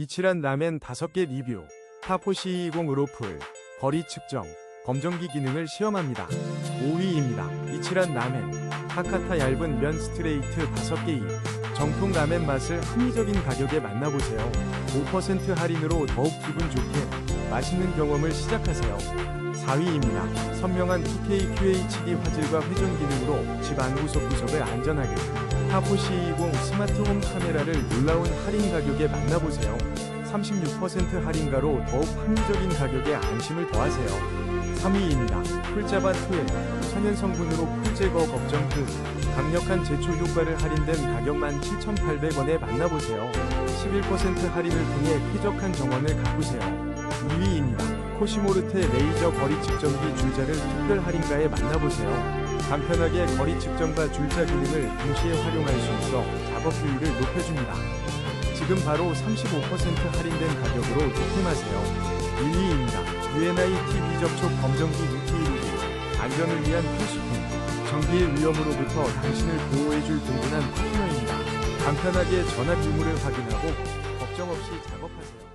이치란 라멘 5개 리뷰, 타포시 20 으로 풀, 거리 측정, 검정기 기능을 시험합니다. 5위입니다. 이치란 라멘, 하카타 얇은 면 스트레이트 5개 입, 정통 라멘 맛을 합리적인 가격에 만나보세요. 5% 할인으로 더욱 기분 좋게 맛있는 경험을 시작하세요. 4위입니다. 선명한 2K QHD 화질과 회전 기능으로 집 안 구석구석을 안전하게 타포시 20 스마트홈 카메라를 놀라운 할인 가격에 만나보세요. 36% 할인가로 더욱 합리적인 가격에 안심을 더하세요. 3위입니다. 풀자바 2에 천연 성분으로 풀 제거 걱정 끝. 강력한 제초 효과를 할인된 가격만 7,800원에 만나보세요. 11% 할인을 통해 쾌적한 정원을 가꾸세요. 2위입니다. 코시모르테 레이저 거리 측정기 줄자를 특별 할인가에 만나보세요. 간편하게 거리 측정과 줄자 기능을 동시에 활용할 수 있어 작업 효율을 높여줍니다. 지금 바로 35% 할인된 가격으로 득템하세요. 1위입니다. UNI TV 접촉 검정기 UT1기 안전을 위한 필수품. 전기의 위험으로부터 당신을 보호해줄 든든한 파트너입니다. 간편하게 전압 유무를 확인하고 걱정 없이 작업하세요.